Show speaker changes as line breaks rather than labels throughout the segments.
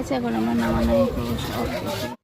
গেছে এখন আমরা নামানো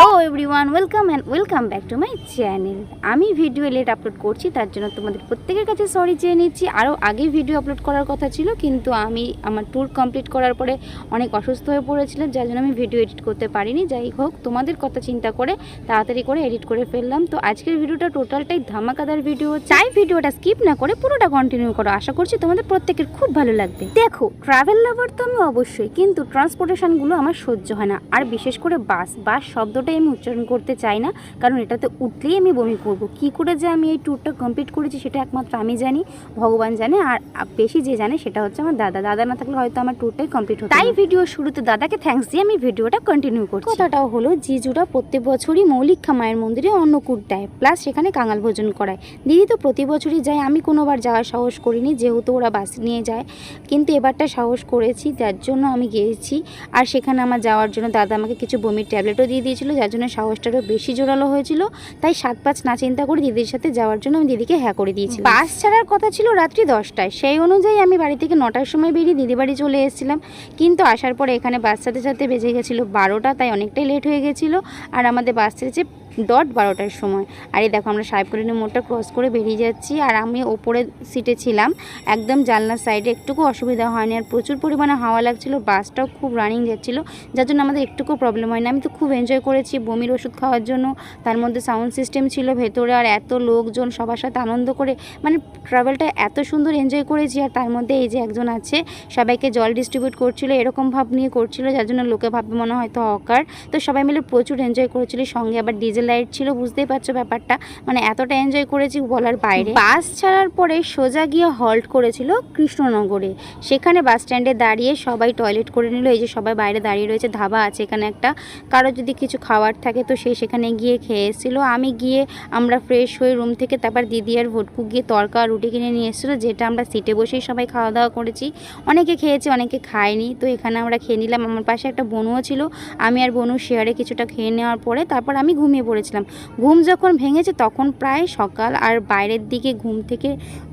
hello everyone welcome and welcome back to my channel আমি ভিডিও লেট আপলোড করছি, তার জন্য তোমাদের প্রত্যেকের কাছে সরি চেয়ে নিচ্ছি। আরও আগে ভিডিও আপলোড করার কথা ছিল, কিন্তু আমি আমার ট্যুর কমপ্লিট করার পরে অনেক অসুস্থ হয়ে পড়েছিলাম, যার জন্য আমি ভিডিও এডিট করতে পারিনি। যাই হোক, তোমাদের কথা চিন্তা করে তাড়াতাড়ি করে এডিট করে ফেললাম। তো আজকের ভিডিওটা টোটালটাই ধামাকাদার ভিডিও চাই ভিডিওটা স্কিপ না করে পুরোটা কন্টিনিউ করো, আশা করছি তোমাদের প্রত্যেকের খুব ভালো লাগবে। দেখো ট্রাভেল লাভার তো আমি অবশ্যই, কিন্তু ট্রান্সপোর্টেশনগুলো আমার সহ্য হয় না। আর বিশেষ করে বাস বাস শব্দটাই আমি উচ্চারণ করতে চাই না কারণ এটাতে উঠলেই আমি বমি করব। কি করে যে আমি এই ট্যুরটা কমপ্লিট করেছি সেটা একমাত্র আমি জানি ভগবান জানে আর বেশি যে জানে সেটা হচ্ছে আমার দাদা। দাদা না থাকলে হয়তো আমার ট্যুরটাই কমপ্লিট হতো তাই ভিডিও শুরুতে দাদাকে থ্যাঙ্কস দিয়ে আমি ভিডিওটা কন্টিনিউ করছি। কথাটাও হলো জিজুরা প্রত্যেক বছরই মৌলিকা মায়ের মন্দিরে অন্নকূট দেয় প্লাস সেখানে কাঙাল ভোজন করায়। দিদি তো প্রতি বছরই যায় আমি কোনোবার যাওয়ার সাহস করিনি যেহেতু ওরা বাস নিয়ে যায়। কিন্তু এবারটা সাহস করেছি যার জন্য আমি গিয়েছি। আর সেখানে আমার যাওয়ার জন্য দাদা আমাকে কিছু বমির ট্যাবলেটও দিয়ে দিয়েছিল যার জন্য সাহসটারও বেশি জোরালো হয়েছিল। তাই সাত পাঁচ না চিন্তা করে দিদির সাথে যাওয়ার জন্য আমি দিদিকে হ্যাঁ করে দিয়েছি বাস ছাড়ার কথা ছিল রাত্রি দশটায়। সেই অনুযায়ী আমি বাড়ি থেকে নটার সময় বেরিয়ে দিদি বাড়ি চলে এসেছিলাম। কিন্তু আসার পরে এখানে বাস সাথে সাথে বেজে গেছিল বারোটা, তাই অনেকটাই লেট হয়ে গেছিল। আর আমাদের বাস ছেড়েছে ডট বারোটার সময়। আর এই দেখো আমরা সাহেবকলিনী মোড়টা ক্রস করে বেরিয়ে যাচ্ছি আর আমি ওপরে সিটে ছিলাম। একদম জানলার সাইডে একটুকু অসুবিধা হয়নি আর প্রচুর পরিমাণে হাওয়া লাগছিল বাসটাও খুব রানিং যাচ্ছিল, যার জন্য আমাদের একটুকু প্রবলেম হয়নি। আমি তো খুব এনজয় করেছি বমির ওষুধ খাওয়ার জন্য, তার মধ্যে সাউন্ড সিস্টেম ছিল ভেতরে আর এত লোকজন সবার সাথে আনন্দ করে মানে ট্রাভেলটা এত সুন্দর এনজয় করেছি আর তার মধ্যে এই যে একজন আছে, সবাইকে জল ডিস্ট্রিবিউট করছিল, এরকম ভাব নিয়ে করছিল, যার জন্য লোকে ভাববে মনে হয়তো হকার তো সবাই মিলে প্রচুর এনজয় করেছিল, সঙ্গে আবার ডিজেল লাইট ছিল, বুঝতেই পারছ ব্যাপারটা। মানে এতটা এনজয় করেছি বলার বাইরে। বাস ছাড়ার পরে সোজা গিয়ে হল্ট করেছিল কৃষ্ণনগরে। সেখানে বাস স্ট্যান্ডে দাঁড়িয়ে সবাই টয়লেট করে নিল। এই যে সবাই বাইরে দাঁড়িয়ে রয়েছে, ধাবা আছে এখানে একটা। কারও যদি কিছু খাওয়ার থাকে তো সে সেখানে গিয়ে খেয়ে এসেছিল। আমি গিয়ে আমরা ফ্রেশ হয়ে রুম থেকে তারপর দিদি আর ভটকু গিয়ে তরকা রুটি কিনে নিয়ে এসেছিল, যেটা আমরা সিটে বসেই সবাই খাওয়া দাওয়া করেছি। অনেকে খেয়েছে, অনেকে খায়নি। তো এখানে আমরা খেয়ে নিলাম। আমার পাশে একটা বনুও ছিল। আমি আর বনু শেয়ারে কিছুটা খেয়ে নেওয়ার পরে তারপর আমি ঘুমিয়ে পড়েছিলাম ঘুম যখন ভেঙেছে তখন প্রায় সকাল আর বাইরের দিকে ঘুম থেকে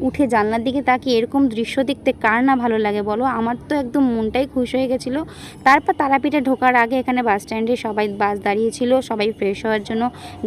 উঠে জানলার দিকে তাকিয়ে এরকম দৃশ্য দেখতে কার না ভালো লাগে বলো? আমার তো একদম মনটাই খুশ হয়ে গেছিল। তারপর তারাপীঠে ঢোকার আগে এখানে বাস স্ট্যান্ডে সবাই বাস দাঁড়িয়েছিল, সবাই ফ্রেশ হওয়ার জন্য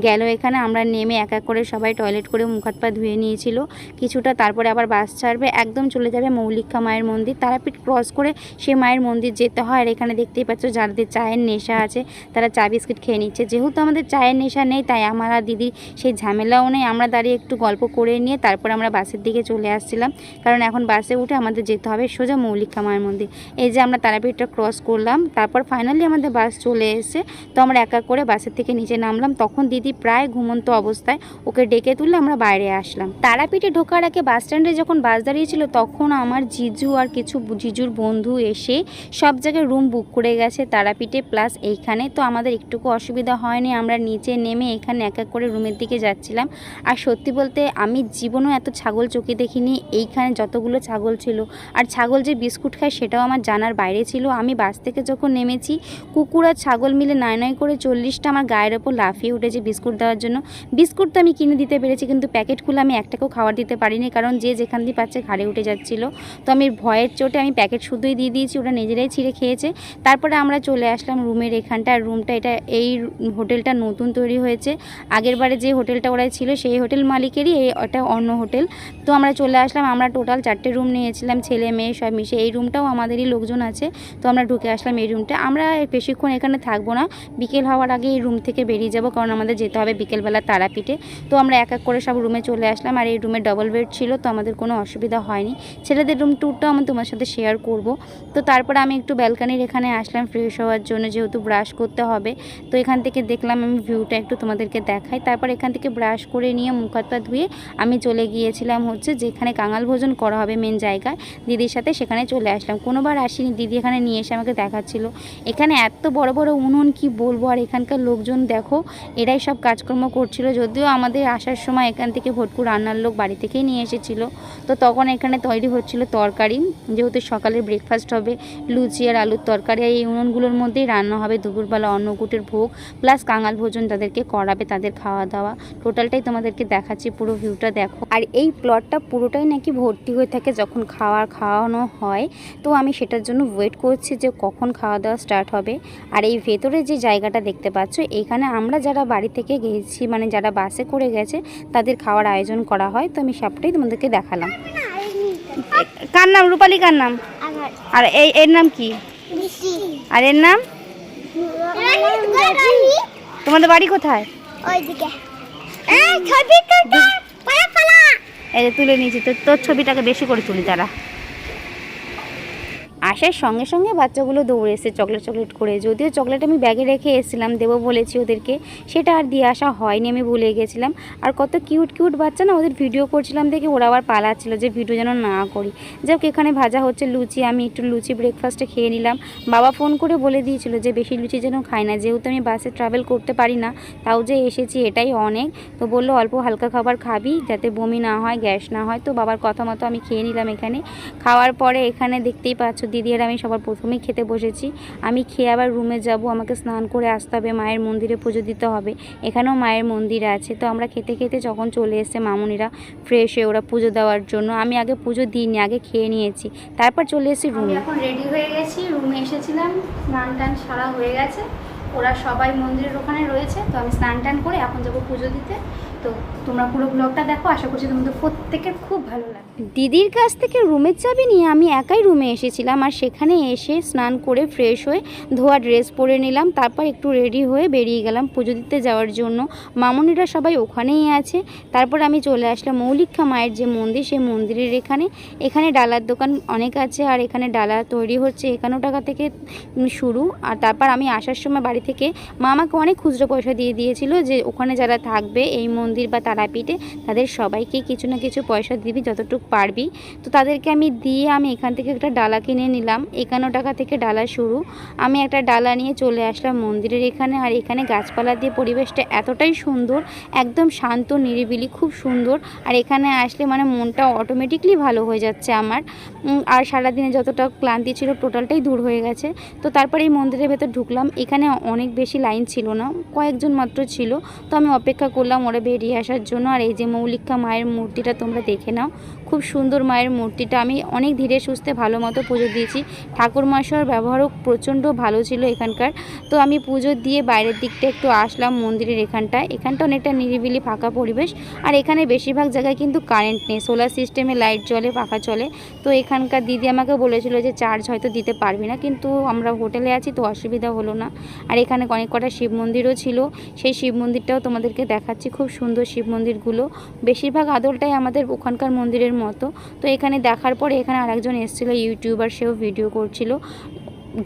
গেল এখানে। আমরা নেমে এক এক করে সবাই টয়লেট করে মুখ হাত পা ধুয়ে নিয়েছিল। কিছুটা তারপরে আবার বাস ছাড়বে, একদম চলে যাবে মৌলিকা মায়ের মন্দির। তারাপীঠ ক্রস করে সে মায়ের মন্দির যেতে হয়। আর এখানে দেখতেই পাচ্ছ যাদের চায়ের নেশা আছে তারা চা বিস্কিট খেয়ে নিচ্ছে। যেহেতু আমাদের চায়ের নেশা নেই, তাই আমার আর দিদির সেই ঝামেলাও নেই। আমরা দাঁড়িয়ে একটু গল্প করে নিয়ে তারপর আমরা বাসের দিকে চলে আসছিলাম। কারণ এখন বাসে উঠে আমাদের যেতে হবে সোজা মৌলিকা মায়ের মন্দির। এই যে আমরা তারাপীঠটা ক্রস করলাম, তারপর ফাইনালি আমাদের বাস চলে এসে তো আমরা এক করে বাসের থেকে নিচে নামলাম। তখন দিদি প্রায় ঘুমন্ত অবস্থায় ওকে ডেকে তুললে আমরা বাইরে আসলাম। তারাপীঠে ঢোকার আগে বাস স্ট্যান্ডে যখন বাস দাঁড়িয়েছিল, তখন আমার জিজু আর কিছু জিজুর বন্ধু এসে সব জায়গায় রুম বুক করে গেছে তারাপীঠে। প্লাস এইখানে তো আমাদের একটুকু অসুবিধা হয়নি, আমরা নিচে নেমে এখানে এক এক করে রুমের দিকে যাচ্ছিলাম। আর সত্যি বলতে আমি জীবনেও এত ছাগল চোখে দেখিনি, এইখানে যতগুলো ছাগল ছিল। আর ছাগল যে বিস্কুট খায় সেটাও আমার জানার বাইরে ছিল। আমি বাস থেকে যখন নেমেছি, কুকুর আর ছাগল মিলে নয় নয় করে চল্লিশটা আমার গায়ের ওপর লাফিয়ে উঠেছে বিস্কুট দেওয়ার জন্য। বিস্কুট তো আমি কিনে দিতে পেরেছি, কিন্তু প্যাকেট খুলে আমি একটাকেও খাবার দিতে পারিনি, কারণ যে যেখান দিয়ে পাচ্ছে ঘাড়ে উঠে যাচ্ছিল। তো আমি ভয়ের চোটে আমি প্যাকেট শুধুই দিয়ে দিয়েছি, ওরা নিজেরাই ছিঁড়ে খেয়েছে। তারপরে আমরা চলে আসলাম রুমের এখানটা রুমটা এটা, এই হোটেলটা নতুন তৈরি হয়েছে। আগের বারে যে হোটেলটা ওরা ছিল, সেই হোটেল মালিকেরই এই ওটা অন্য হোটেল। তো আমরা চলে আসলাম, আমরা টোটাল চারটে রুম নিয়েছিলাম, ছেলে মেয়ে সব মিশে। এই রুমটাও আমাদেরই লোকজন আছে, তো আমরা ঢুকে আসলাম এই রুমটা। আমরা বেশিক্ষণ এখানে থাকব না, বিকেল হওয়ার আগে এই রুম থেকে বেরিয়ে যাব, কারণ আমাদের যেতে হবে বিকেলবেলা তারাপীঠে। তো আমরা এক এক করে সব রুমে চলে আসলাম, আর এই রুমে ডবল বেড ছিল, তো আমাদের কোনো অসুবিধা হয়নি। ছেলেদের রুম ট্যুরটাও আমি তোমার সাথে শেয়ার করব। তো তারপরে আমি একটু ব্যালকানির এখানে আসলাম ফ্রেশ হওয়ার জন্য, যেহেতু ব্রাশ করতে হবে। তো এখান থেকে দেখলাম আমি ভিউটা তোমাদেরকে দেখাই। তারপর এখান থেকে ব্রাশ করে নিয়ে মুখ হাত পা ধুয়ে আমি চলে গিয়েছিলাম হচ্ছে যেখানে কাঙাল ভোজন করা হবে মেন জায়গায়। দিদির সাথে সেখানে চলে আসলাম। কোনোবার আসিনি। দিদি এখানে নিয়ে এসে আমাকে দেখাচ্ছিল। এখানে এত বড় বড় উনুন, কি বলব? আর এখানকার লোকজন দেখো, এরাই সব কাজকর্ম করছিল। যদিও আমাদের আসার সময় এখান থেকে ভটকু রান্নার লোক বাড়ি থেকেই নিয়ে এসেছিল। তো তখন এখানে তৈরি হচ্ছিল তরকারি। যেহেতু সকালের ব্রেকফাস্ট হবে, লুচি আর আলুর তরকারি, এই উনুনগুলোর মধ্যেই রান্না হবে দুপুরবেলা অন্নকূটের ভোগ প্লাস কাঙাল ভোজন তাদেরকে তাদেরকে করাবে তাদের খাওয়া দাওয়া টোটালটাই তোমাদেরকে দেখাচ্ছি পুরো ভিউটা দেখো। আর এই প্লটটা পুরোটাই নাকি ভর্তি হয়ে থাকে যখন খাওয়ার খাওয়ানো হয়। তো আমি সেটার জন্য ওয়েট করছি যে কখন খাওয়া দাওয়া স্টার্ট হবে। আর এই ভেতরে যে জায়গাটা দেখতে পাচ্ছ এইখানে আমরা যারা বাড়ি থেকে গেছি মানে যারা বাসে করে গেছে তাদের খাওয়ার আয়োজন করা হয়। তো আমি সবটাই তোমাদেরকে দেখালাম। কার নাম? রূপালী কার নাম? আর এই এর নাম কি? আর এর নাম? তোমাদের বাড়ি কোথায়?
ওইদিকে। এই ছবি তুলতে। পালা পালা।
এই তুলে নিয়েছি তো তোর ছবিটাকে বেশি করে তুলি তারা আসার সঙ্গে সঙ্গে বাচ্চাগুলো দৌড়ে এসে চকলেট চকলেট করে, যদিও চকলেট আমি ব্যাগে রেখে এসেছিলাম, দেবো বলেছি ওদেরকে, সেটা আর দিয়ে আসা হয়নি, আমি ভুলে গেছিলাম। আর কত কিউট কিউট বাচ্চা না, ওদের ভিডিও করছিলাম দেখে ওরা আবার পালাচ্ছিল যে ভিডিও যেন না করি। যাই হোক, এখানে ভাজা হচ্ছে লুচি, আমি একটু লুচি ব্রেকফাস্টে খেয়ে নিলাম। বাবা ফোন করে বলে দিয়েছিল যে বেশি লুচি যেন খাই না, যেহেতু আমি বাসে ট্রাভেল করতে পারি না, তাও যে এসেছি এটাই অনেক। তো বলল, অল্প হালকা খাবার খাবি, যাতে বমি না হয়, গ্যাস না হয়। তো বাবার কথা মতো আমি খেয়ে নিলাম এখানে। খাওয়ার পরে এখানে দেখতেই পাচ্ছ দিদি আর আমি সবার প্রথমেই খেতে বসেছি। আমি খেয়ে আবার রুমে যাব। আমাকে স্নান করে আসতে হবে। মায়ের মন্দিরে পুজো দিতে হবে। এখানেও মায়ের মন্দির আছে। তো আমরা খেতে খেতে যখন চলে এসছে মামুনিরা ফ্রেশ হয়ে ওরা পুজো দেওয়ার জন্য আমি আগে পুজো দিইনি আগে খেয়ে নিয়েছি। তারপর চলে এসেছি রুমে। এখন রেডি হয়ে গেছি। রুমে এসেছিলাম। স্নান টান সারা হয়ে গেছে। ওরা সবাই মন্দিরের ওখানে রয়েছে। তো আমি স্নান টান করে এখন যাব পুজো দিতে। তো তোমরা পুরো ব্লগটা দেখো, আশা করছি তোমাদের প্রত্যেকের খুব ভালো লাগবে। দিদির কাছ থেকে রুমের চাবি নিয়ে আমি একাই রুমে এসেছিলাম আর সেখানে এসে স্নান করে ফ্রেশ হয়ে ধোয়া ড্রেস পরে নিলাম, তারপর একটু রেডি হয়ে বেরিয়ে গেলাম পুজো দিতে যাওয়ার জন্য। মামনিরা সবাই ওখানেই আছে। তারপর আমি চলে আসলাম মৌলিকা মায়ের যে মন্দির, সেই মন্দিরের এখানে। এখানে ডালার দোকান অনেক আছে আর এখানে ডালা তৈরি হচ্ছে একান্ন টাকা থেকে শুরু। আর তারপর আমি আসার সময় বাড়ি থেকে মা আমাকে অনেক খুচরো পয়সা দিয়ে দিয়েছিল যে ওখানে যারা থাকবে এই মন্দির বা তারাপীঠে তাদের সবাইকে কিছু না কিছু পয়সা দিবি, যতটুকু পারবি। তো তাদেরকে আমি দিয়ে আমি এখান থেকে একটা ডালা কিনে নিলাম। একান্ন টাকা থেকে ডালা শুরু। আমি একটা ডালা নিয়ে চলে আসলাম মন্দিরের এখানে। আর এখানে গাছপালা দিয়ে পরিবেশটা এতটাই সুন্দর, একদম শান্ত, নিরিবিলি, খুব সুন্দর। আর এখানে আসলে মানে মনটা অটোমেটিকলি ভালো হয়ে যাচ্ছে আমার। আর সারাদিনে যতটা ক্লান্তি ছিল টোটালটাই দূর হয়ে গেছে। তো তারপরে এই মন্দিরের ভেতর ঢুকলাম। এখানে অনেক বেশি লাইন ছিল না, কয়েকজন মাত্র ছিল। তো আমি অপেক্ষা করলাম, ওরা বেরিয়ে আসার জন্য। আর এই যে মৌলিকা মায়ের মূর্তিটা তোমরা দেখে নাও। খুব সুন্দর মায়ের মূর্তিটা। আমি অনেক ধীরে সুস্থে ভালো মতো পুজো দিয়েছি। ঠাকুর মশার ব্যবহারও প্রচণ্ড ভালো ছিল এখানকার। তো আমি পুজো দিয়ে বাইরের দিকটা একটু আসলাম মন্দিরের এখানটায় এখানটা অনেকটা নিরিবিলি ফাঁকা পরিবেশ। আর এখানে বেশিরভাগ জায়গায় কিন্তু কারেন্ট নেই। সোলার সিস্টেমে লাইট জ্বলে পাখা চলে। তো এখানকার দিদি আমাকে বলেছিল যে চার্জ হয়তো দিতে পারবি না। কিন্তু আমরা হোটেলে আছি তো অসুবিধা হলো না। আর এখানে অনেক কটা শিব মন্দিরও ছিল। সেই শিব মন্দিরটাও তোমাদেরকে দেখাচ্ছি। খুব সুন্দর শিব মন্দিরগুলো, বেশিরভাগ আদলটাই আমাদের ওখানকার মন্দিরের মতো। তো এখানে দেখার পরে এখানে আরেকজন এসেছিল, ইউটিউবার, সেও ভিডিও করছিল।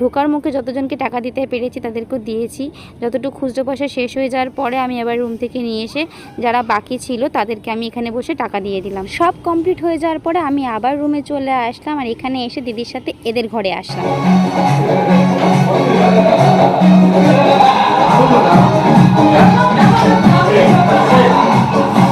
ঢোকার মুখে যতজনকে টাকা দিতে পেরেছি তাদেরকেও দিয়েছি। যতটুকু খুচরো পয়সা শেষ হয়ে যাওয়ার পরে আমি আবার রুম থেকে নিয়ে এসে যারা বাকি ছিল তাদেরকে আমি এখানে বসে টাকা দিয়ে দিলাম। সব কমপ্লিট হয়ে যাওয়ার পরে আমি আবার রুমে চলে আসলাম আর এখানে এসে দিদির সাথে এদের ঘরে আসলাম। Thank you.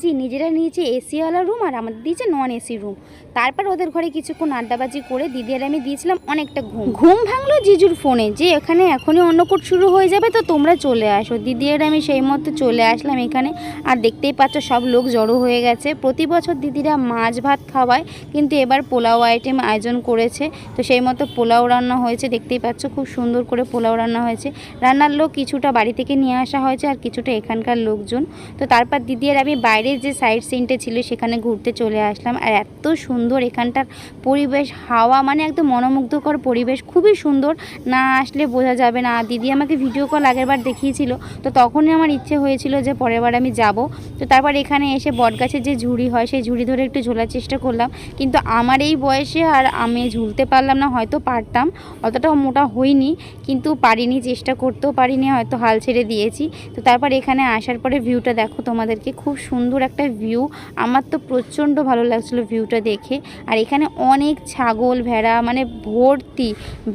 এত নিজেরা নিয়েছে এসিওয়ালা রুম আর আমাদের দিয়েছে নন এসি রুম তারপর ওদের ঘরে কিছুক্ষণ আড্ডাবাজি করে দিদি আর আমি দিয়েছিলাম অনেকটা ঘুম। ঘুম ভাঙলো জিজুর ফোনে যে এখানে এখনই অন্নকূট শুরু হয়ে যাবে তো তোমরা চলে আসো। দিদি আর আমি সেই মতো চলে আসলাম এখানে আর দেখতেই পাচ্ছ সব লোক জড়ো হয়ে গেছে। প্রতি বছর দিদিরা মাছ ভাত খাওয়ায় কিন্তু এবার পোলাও আইটেম আয়োজন করেছে। তো সেই মতো পোলাও রান্না হয়েছে, দেখতেই পাচ্ছ খুব সুন্দর করে পোলাও রান্না হয়েছে। রান্নার লোক কিছুটা বাড়ি থেকে নিয়ে আসা হয়েছে আর কিছুটা এখানকার লোকজন। তো তারপর দিদি আর আমি বাইরের যে সাইড সিনটা ছিল সেখানে ঘুরতে চলে আসলাম। আর এত সুন্দর এখানটার পরিবেশ, হাওয়া মানে একদম মনোমুগ্ধকর পরিবেশ। খুবই সুন্দর। না আসলে বোঝা যাবে না। দিদি আমাকে ভিডিও কল আগের বার দেখিয়েছিল। তো তখনই আমার ইচ্ছে হয়েছিল যে পরের বার আমি যাব। তো তারপর এখানে এসে বটগাছের যে ঝুড়ি হয়, সেই ঝুড়ি ধরে একটু ঝোলার চেষ্টা করলাম। কিন্তু আমার এই বয়সে আর আমি ঝুলতে পারলাম না। হয়তো পারতাম। অতটাও মোটা হইনি। কিন্তু পারিনি, চেষ্টা করতেও পারিনি। হয়তো হাল ছেড়ে দিয়েছি। তো তারপর এখানে আসার পরে ভিউটা দেখো তোমাদেরকে। খুব সুন্দর সুন্দর একটা ভিউ আমার তো প্রচণ্ড ভালো লাগছিল ভিউটা দেখে। আর এখানে অনেক ছাগল, ভেড়া মানে ভর্তি।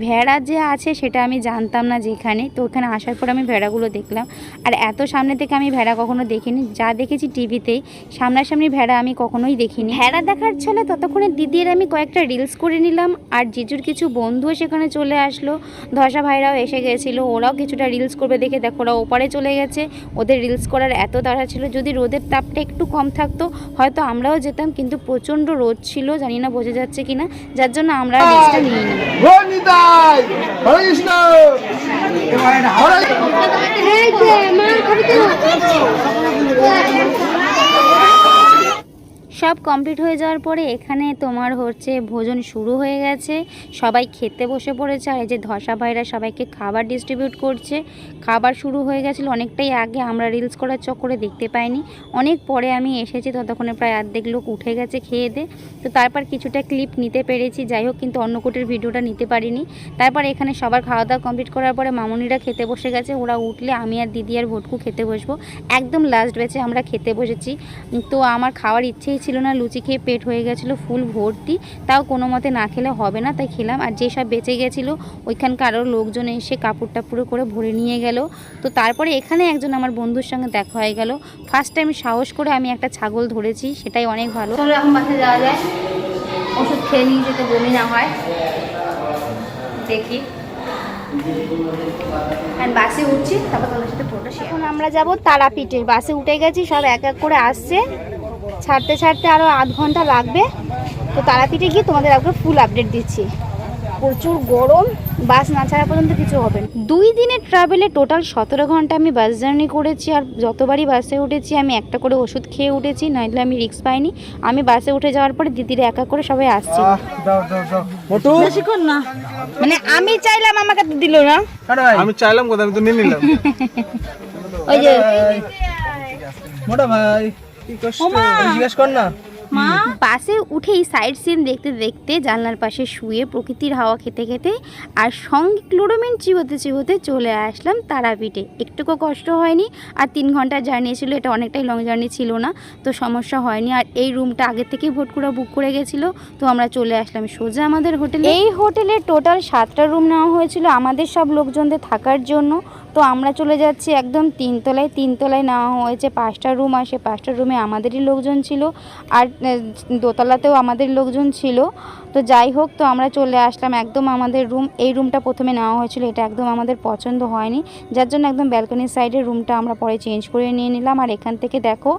ভেড়া যে আছে সেটা আমি জানতাম না যেখানে তো ওখানে আসার পর আমি ভেড়াগুলো দেখলাম। আর এত সামনে থেকে আমি ভেড়া কখনো দেখিনি। যা দেখেছি টিভিতেই সামনাসামনি ভেড়া আমি কখনোই দেখিনি। ভেড়া দেখার ছলে ততক্ষণে দিদির আমি কয়েকটা রিলস করে নিলাম। আর জিজুর কিছু বন্ধুও সেখানে চলে আসলো। ধসা ভাইরাও এসে গেছিল। ওরাও কিছুটা রিলস করবে দেখে দেখো, ওরা ওপারে চলে গেছে। ওদের রিলস করার এত তাড়া ছিল। যদি রোদের তাপটা একটু কম থাকতো হয়তো আমরাও যেতাম কিন্তু প্রচণ্ড রোদ ছিল জানি না বোঝা যাচ্ছে কিনা যার জন্য আমরা নিয়ে নিই
নিতাই হরে কৃষ্ণ হরে
এই যে মা খাবি তো
সব কমপ্লিট হয়ে যাওয়ার পরে এখানে তোমার হচ্ছে ভোজন শুরু হয়ে গেছে। সবাই খেতে বসে পড়েছে আর এই যে ধসা ভাইরা সবাইকে খাবার ডিস্ট্রিবিউট করছে। খাবার শুরু হয়ে গেছিল অনেকটাই আগে, আমরা রিলস করার চক্করে দেখতে পাইনি। অনেক পরে আমি এসেছি, ততক্ষণে প্রায় অর্ধেক লোক উঠে গেছে খেয়ে দে। তো তারপর কিছুটা ক্লিপ নিতে পেরেছি, যাই হোক কিন্তু অন্নকূটের ভিডিওটা নিতে পারিনি। তারপর এখানে সবার খাওয়া দাওয়া কমপ্লিট করার পরে মামুনিরা খেতে বসে গেছে। ওরা উঠলে আমি আর দিদি আর ভটকু খেতে বসবো। একদম লাস্ট ব্যাচে আমরা খেতে বসেছি। তো আমার খাওয়ার ইচ্ছেই ছিল না লুচি খেয়ে পেট হয়ে গেছিল ফুল ভর্তি। তাও কোনো মতে না খেলে হবে না তাই খেলাম। আর যেসব বেঁচে গেছিল ওইখানকার আরও লোকজন এসে কাপড় টাপুরে করে ভরে নিয়ে গেল। তো তারপরে এখানে একজন আমার বন্ধুর সঙ্গে দেখা হয়ে গেল। ফার্স্ট টাইম সাহস করে আমি একটা ছাগল ধরেছি সেটাই অনেক ভালো। এখন বাসে যাওয়া যায় ওষুধ খেয়ে নিয়ে যেতে বমি না হয়। দেখি। আর বাসে উঠছি তারপর সাথে ফটো আমরা যাব তারাপীঠে। বাসে উঠে গেছি সব এক এক করে আসছে। ছাড়তে ছাড়তে আরও আধ ঘণ্টা লাগবে। তো তারাপীঠে গিয়ে তোমাদের একবার ফুল আপডেট দিচ্ছি। প্রচুর গরম বাস না ছাড়া পর্যন্ত কিছু হবে না। দুই দিনের ট্রাভেলে টোটাল সতেরো ঘণ্টা আমি বাস জার্নি করেছি আর যতবারই বাসে উঠেছি আমি একটা করে ওষুধ খেয়ে উঠেছি নইলে আমি রিস্ক পাইনি। আমি বাসে উঠে যাওয়ার পরে দিদিরা একা করে সবাই আসছে।
দাও দাও দাও।
মানে আমি চাইলাম আমাকে দিল না।
আমি চাইলাম কথা আমি তো নিয়ে নিলাম।
ওই যে
মোটা ভাই। জিজ্ঞেস কর না।
বাসে উঠেই সাইড সিন দেখতে দেখতে জানলার পাশে শুয়ে প্রকৃতির হাওয়া খেতে খেতে আর সঙ্গে ক্লোরোমিন চিবোতে চিবোতে চলে আসলাম তারাপীঠে। একটুকু কষ্ট হয়নি আর তিন ঘণ্টার জার্নি ছিল এটা অনেকটাই লং জার্নি ছিল না তো সমস্যা হয়নি। আর এই রুমটা আগে থেকেই ভোটকুড়া বুক করে গেছিল তো আমরা চলে আসলাম সোজা আমাদের হোটেলে। এই হোটেলে টোটাল সাতটা রুম নেওয়া হয়েছিল আমাদের সব লোকজনদের থাকার জন্য। তো আমরা চলে যাচ্ছি একদম তিনতলায়। তিনতলায় নেওয়া হয়েছে পাঁচটা রুম আর সে পাঁচটা রুমে আমাদেরই লোকজন ছিল। আর দোতলাতেও আমাদের লোকজন ছিল। তো যাই হোক, তো আমরা চলে আসলাম একদম আমাদের রুম, এই রুমটা প্রথমে নেওয়া হয়েছিল, এটা একদম আমাদের পছন্দ হয়নি। যার জন্য একদম ব্যালকনির সাইডের রুমটা আমরা পরে চেঞ্জ করে নিয়ে নিলাম। আর এখান থেকে দেখো,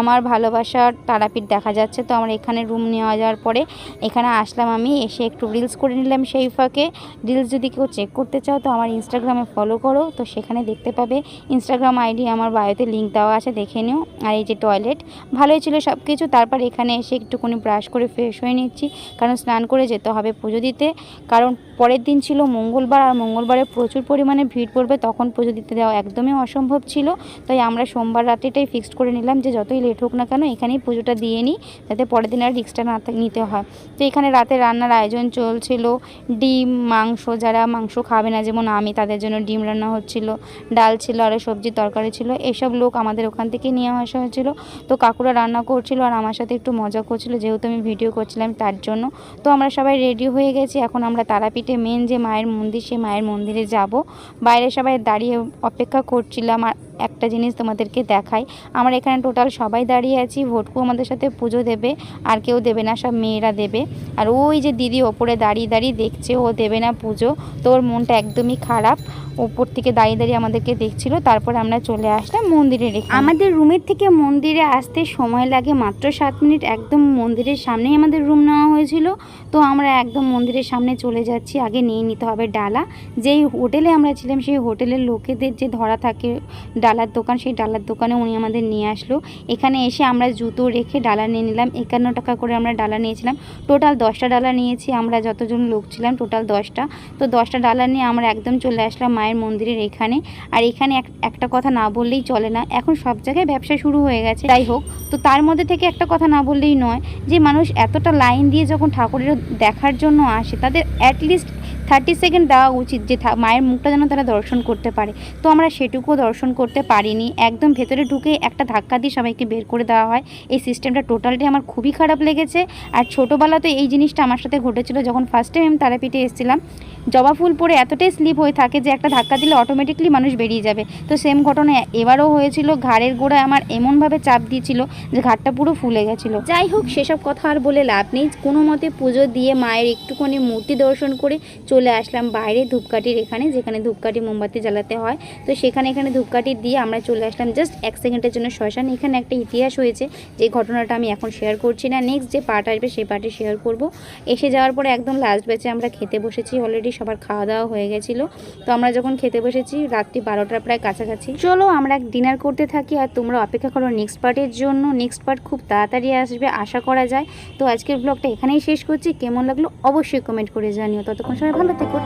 আমার ভালোবাসার তারাপীঠ দেখা যাচ্ছে। তো আমরা এখানে রুম নেওয়া যাওয়ার পরে এখানে আসলাম আমি, এসে একটু রিলস করে নিলাম সেই ফাঁকে। রিলস যদি কেউ চেক করতে চাও, তো আমার ইনস্টাগ্রামে ফলো করো। তো সেখানে দেখতে পাবে ইনস্টাগ্রাম আইডি আমার বায়োতে লিঙ্ক দেওয়া আছে, দেখে নিও। আর এই যে টয়লেট ভালোই ছিল সব কিছু তারপর এখানে এসে একটুখানি ব্রাশ করে ফ্রেশ হয়ে নিচ্ছি। কারণ স্নান করে যেতে হবে পুজো দিতে কারণ পরের দিন ছিল মঙ্গলবার আর মঙ্গলবারে প্রচুর পরিমাণে ভিড় পড়বে, তখন পুজো দিতে দেওয়া একদমই অসম্ভব ছিল। তাই আমরা সোমবার রাতেটাই ফিক্সড করে নিলাম যে যতই লেট হোক না কেন এখানেই পুজোটা দিয়ে নিই, যাতে পরের দিন আর রিক্সটা না নিতে হয়। তো এখানে রাতে রান্নার আয়োজন চলছিল। ডিম, মাংস, যারা মাংস খাবে না, যেমন আমি, তাদের জন্য ডিম রান্না হচ্ছিল। ডাল ছিল আরও সবজি তরকারি ছিল। এসব লোক আমাদের ওখান থেকে নিয়ে আসা হয়েছিল। তো কাকুরা রান্না করছিল আর আমার সাথে একটু মজা করছিল, যেহেতু আমি ভিডিও করছিলাম তার জন্য। তো আমরা সবাই রেডি হয়ে গেছি। এখন আমরা তারাপীঠে মেন যে মায়ের মন্দির সেই মায়ের মন্দিরে যাব। বাইরে সবাই দাঁড়িয়ে অপেক্ষা করছিলাম আর একটা জিনিস তোমাদেরকে দেখাই। আমরা এখানে টোটাল সবাই দাঁড়িয়ে আছি, ভোটকু আমাদের সাথে পুজো দেবে, আর কেউ দেবে না, সব মেয়েরা দেবে। আর ওই যে দিদি ওপরে দাঁড়িয়ে দাঁড়িয়ে দেখছে, ও দেবে না পুজো। তো ওর মনটা একদমই খারাপ। ওপর থেকে দাঁড়িয়ে দাঁড়িয়ে আমাদেরকে দেখছিল, তারপরে আমরা চলে আসলাম মন্দিরে রেখে আমাদের রুমের থেকে মন্দিরে আসতে সময় লাগে মাত্র সাত মিনিট, একদম মন্দিরের সামনেই আমাদের রুম নেওয়া হয়েছিল। তো আমরা একদম মন্দিরের সামনে চলে যাচ্ছি, আগে নিয়ে নিতে হবে ডালা। যেই হোটেলে আমরা ছিলাম, সেই হোটেলের লোকেদের যে ধরা থাকে ডালার দোকান, সেই ডালার দোকানে উনি আমাদের নিয়ে আসলো। এখানে এসে আমরা জুতো রেখে ডালা নিয়ে নিলাম। একান্ন টাকা করে আমরা ডালা নিয়েছিলাম। টোটাল দশটা ডালা নিয়েছি, আমরা যতজন লোক ছিলাম, টোটাল দশটা। তো দশটা ডালা নিয়ে আমরা একদম চলে আসলাম মায়ের মন্দিরের এখানে। আর এখানে এক- একটা কথা না বললেই চলে না। এখন সব জায়গায় ব্যবসা শুরু হয়ে গেছে। যাই হোক, তো তার মধ্যে থেকে একটা কথা না বললেই নয় যে, মানুষ এতটা লাইন দিয়ে যখন ঠাকুরের দেখার জন্য আসে, তাদের অ্যাটলিস্ট থার্টি সেকেন্ড দেওয়া উচিত যে মায়ের মুখটা যেন তারা দর্শন করতে পারে। তো আমরা সেটুকুও দর্শন করতে পারিনি। একদম ভেতরে ঢুকে একটা ধাক্কা দিয়ে সবাইকে বের করে দেওয়া হয়। এই সিস্টেমটা টোটালটাই আমার খুবই খারাপ লেগেছে। আর ছোটোবেলাতে এই জিনিসটা আমার সাথে ঘটেছিল যখন ফার্স্ট টাইম আমি তারাপীঠে এসেছিলাম। জবা ফুল পরে এতটাই স্লিপ হয়ে থাকে যে একটা ধাক্কা দিলে অটোমেটিকলি মানুষ বেরিয়ে যাবে। তো সেম ঘটনা এবারও হয়েছিল। ঘাড়ের গোড়ায় আমার এমনভাবে চাপ দিয়েছিল যে ঘাটটা পুরো ফুলে গেছিল। যাই হোক, সেসব কথা আর বলে লাভ নেই। কোনো মতে পুজো দিয়ে মায়ের একটুখানি মূর্তি দর্শন করে চলে আসলাম বাইরে ধূপকাঠির এখানে, যেখানে ধূপকাঠি মোমবাতি জ্বালাতে হয়। তো সেখানে এখানে ধূপকাঠি দিয়ে আমরা চলে আসলাম জাস্ট এক সেকেন্ডের জন্য শ্মশান। এখানে একটা ইতিহাস হয়েছে, যে ঘটনাটা আমি এখন শেয়ার করছি না। নেক্সট যে পার্ট আসবে সেই পার্টে শেয়ার করব। এসে যাওয়ার পরে একদম লাস্ট ব্যাচে আমরা খেতে বসেছি। অলরেডি সবার খাওয়া দাওয়া হয়ে গেছিল। তো আমরা যখন খেতে বসেছি, রাত্রি বারোটার প্রায় কাছাকাছি। চলো আমরা এক ডিনার করতে থাকি আর তোমরা অপেক্ষা করো নেক্সট পার্টের জন্য। নেক্সট পার্ট খুব তাড়াতাড়ি আসবে, আশা করা যায়। তো আজকের ব্লগটা এখানেই শেষ করছি। কেমন লাগল অবশ্যই কমেন্ট করে জানিও। ততক্ষণ সবাই ভালো থেকো